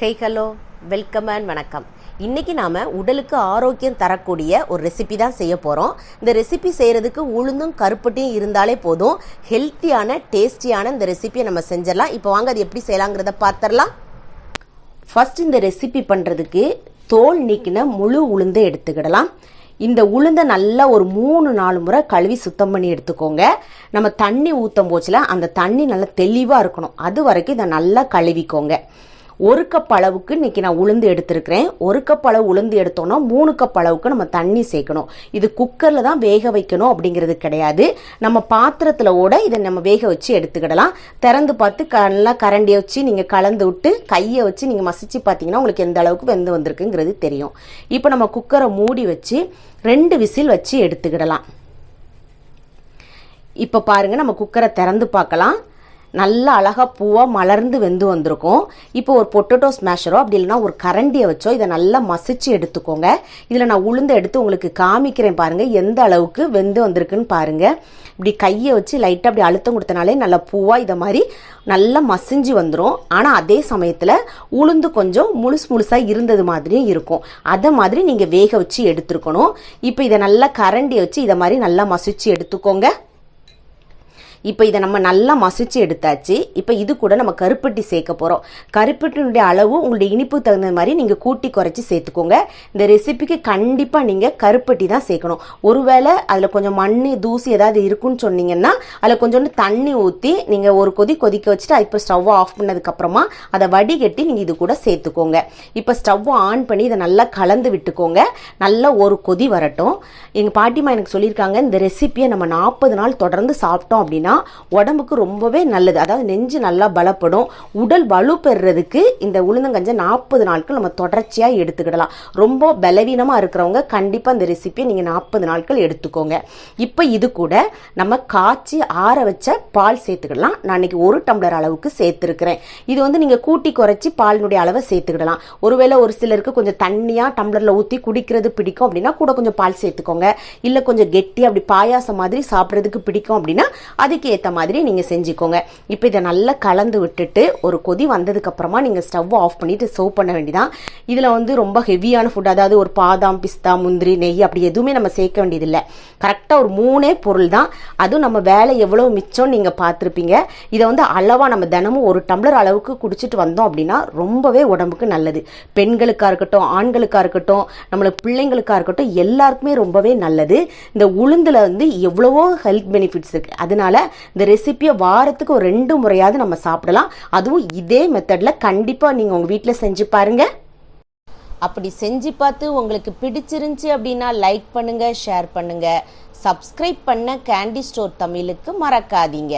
Hey hello welcome and வணக்கம். இன்றைக்கி நாம் உடலுக்கு ஆரோக்கியம் தரக்கூடிய ஒரு ரெசிபி தான் செய்ய போகிறோம் இந்த ரெசிபி செய்கிறதுக்கு உளுந்தும் கருப்பட்டியும் இருந்தாலே போதும். ஹெல்த்தியான டேஸ்டியான இந்த ரெசிபியை நம்ம செஞ்சிடலாம். இப்போ வாங்க அது எப்படி செய்யலாங்கிறத பார்த்துடலாம் ஃபர்ஸ்ட் இந்த ரெசிபி பண்ணுறதுக்கு தோல் நீக்கின முழு உளுந்தை எடுத்துக்கிடலாம். இந்த உளுந்தை நல்லா ஒரு மூணு நாலு முறை கழுவி சுத்தம் பண்ணி எடுத்துக்கோங்க. நம்ம தண்ணி ஊற்றும் போச்சுல அந்த தண்ணி நல்லா தெளிவாக இருக்கணும். அது வரைக்கும் இதை நல்லா கழுவிக்கோங்க. ஒரு கப் அளவுக்கு இன்னைக்கு நான் உளுந்து எடுத்திருக்கிறேன். ஒரு கப் அளவு உளுந்து எடுத்தோன்னா மூணு கப் அளவுக்கு நம்ம தண்ணி சேர்க்கணும். இது குக்கரில் தான் வேக வைக்கணும் அப்படிங்கிறது கிடையாது. நம்ம பாத்திரத்தில் கூட இதை நம்ம வேக வச்சு எடுத்துக்கிடலாம். திறந்து பார்த்து க நல்லா கரண்டியை வச்சு நீங்கள் கலந்து விட்டு கையை வச்சு நீங்கள் மசிச்சு பார்த்தீங்கன்னா உங்களுக்கு எந்த அளவுக்கு வெந்து வந்திருக்குங்கிறது தெரியும். இப்போ நம்ம குக்கரை மூடி வச்சு ரெண்டு விசில் வச்சு எடுத்துக்கிடலாம். இப்போ பாருங்க நம்ம குக்கரை திறந்து பார்க்கலாம். நல்லா அழகாக பூவாக மலர்ந்து வெந்து வந்திருக்கும். இப்போ ஒரு பொட்டேட்டோ ஸ்மேஷரோ அப்படி இல்லைன்னா ஒரு கரண்டியை வச்சோ இதை நல்லா மசிச்சு எடுத்துக்கோங்க. இதில் நான் உளுந்து எடுத்து உங்களுக்கு காமிக்கிறேன் பாருங்கள் எந்த அளவுக்கு வெந்து வந்திருக்குன்னு பாருங்கள் இப்படி கையை வச்சு லைட்டாக அப்படி அழுத்தம் கொடுத்தனாலே நல்லா பூவாக இதை மாதிரி நல்லா மசிஞ்சு வந்துடும் ஆனால் அதே சமயத்தில் உளுந்து கொஞ்சம் முழுசு முழுசாக இருந்தது மாதிரியும் இருக்கும். அதை மாதிரி நீங்கள் வேக வச்சு எடுத்துருக்கணும். இப்போ இதை நல்லா கரண்டியை வச்சு இதை மாதிரி நல்லா மசிச்சு எடுத்துக்கோங்க. இப்போ இதை நம்ம நல்லா மசிச்சு எடுத்தாச்சு. இப்போ இது கூட நம்ம கருப்பட்டி சேர்க்க போகிறோம் கருப்பட்டினுடைய அளவு உங்களுடைய இனிப்பு தகுந்த மாதிரி நீங்கள் கூட்டி குறைச்சி சேர்த்துக்கோங்க. இந்த ரெசிபிக்கு கண்டிப்பாக நீங்கள் கருப்பட்டி தான் சேர்க்கணும். ஒருவேளை அதில் கொஞ்சம் மண் தூசி ஏதாவது இருக்குன்னு சொன்னீங்கன்னா அதில் கொஞ்சோண்டு தண்ணி ஊற்றி நீங்கள் ஒரு கொதி கொதிக்க வச்சுட்டு இப்போ ஸ்டவ்வை ஆஃப் பண்ணதுக்கப்புறமா அதை வடிகட்டி நீங்கள் இது கூட சேர்த்துக்கோங்க. இப்போ ஸ்டவ்வை ஆன் பண்ணி இதை நல்லா கலந்து விட்டுக்கோங்க. நல்லா ஒரு கொதி வரட்டும். எங்கள் பாட்டிமா எனக்கு சொல்லியிருக்காங்க இந்த ரெசிபியை நம்ம நாற்பது நாள் தொடர்ந்து சாப்பிட்டோம் அப்படின்னா உடம்புக்கு ரொம்பவே நல்லது. அதாவது நெஞ்சு நல்லா பலப்படும். உடல் வலு பெறுறதுக்கு இந்த உளுந்தங்கஞ்சை நாற்பது நாட்கள் நம்ம தொடர்ச்சியாக எடுத்துக்கிடலாம். ரொம்ப பலவீனமாக இருக்கிறவங்க கண்டிப்பாக இந்த ரெசிபியை நீங்கள் நாற்பது நாட்கள் எடுத்துக்கோங்க. இப்போ இது கூட நம்ம காய்ச்சி ஆற வச்ச பால் சேர்த்துக்கிடலாம். நான் இன்னைக்கு ஒரு டம்ளர் அளவுக்கு சேர்த்துருக்கிறேன். இது வந்து நீங்கள் கூட்டி குறைச்சி பாலினுடைய அளவை சேர்த்துக்கிடலாம். ஒருவேளை ஒரு சிலருக்கு கொஞ்சம் தண்ணியாக டம்ளரில் ஊற்றி குடிக்கிறது பிடிக்கும் அப்படின்னா கூட கொஞ்சம் பால் சேர்த்துக்கோங்க. இல்லை கொஞ்சம் கெட்டி அப்படி பாயாசம் மாதிரி சாப்பிட்றதுக்கு பிடிக்கும் அப்படின்னா அதுக்கு ஏற்ற மாதிரி நீங்கள் செஞ்சுக்கோங்க. இப்போ இதை நல்லா கலந்து விட்டுட்டு ஒரு கொதி வந்ததுக்கப்புறமா நீங்கள் ஸ்டவ் ஆஃப் பண்ணிவிட்டு சர்வ் பண்ண வேண்டியதான் இதில் வந்து ரொம்ப ஹெவியான ஃபுட் அதாவது ஒரு பாதாம் பிஸ்தா முந்திரி நெய் அப்படி எதுவுமே நம்ம சேர்க்க வேண்டியதில்லை. கரெக்டாக ஒரு மூணே பொருள் தான் அதுவும் நம்ம வேலை எவ்வளோ மிச்சம் நீங்கள் பார்த்துருப்பீங்க. இதை வந்து அளவாக நம்ம தினமும் ஒரு டம்ளர் அளவுக்கு குடிச்சிட்டு வந்தோம் அப்படின்னா ரொம்பவே உடம்புக்கு நல்லது. பெண்களுக்காக இருக்கட்டும் ஆண்களுக்காக இருக்கட்டும் நம்மளுக்கு பிள்ளைங்களுக்காக இருக்கட்டும் எல்லாருக்குமே ரொம்பவே நல்லது. இந்த உளுந்தில் வந்து எவ்வளவோ ஹெல்த் பெனிஃபிட்ஸ் இருக்குது அதனால இந்த ரெசிபியை வாரத்துக்கு ஒரு ரெண்டு முறையாவது நம்ம சாப்பிடலாம். அதுவும் இதே மெத்தடில் கண்டிப்பாக நீங்கள் உங்கள் வீட்டில் செஞ்சு பாருங்க. அப்படி செஞ்சு பார்த்து உங்களுக்கு பிடிச்சிருந்துச்சி அப்படின்னா லைக் பண்ணுங்கள் ஷேர் பண்ணுங்க. சப்ஸ்கிரைப் பண்ண கேண்டி ஸ்டோர் தமிழுக்கு மறக்காதீங்க.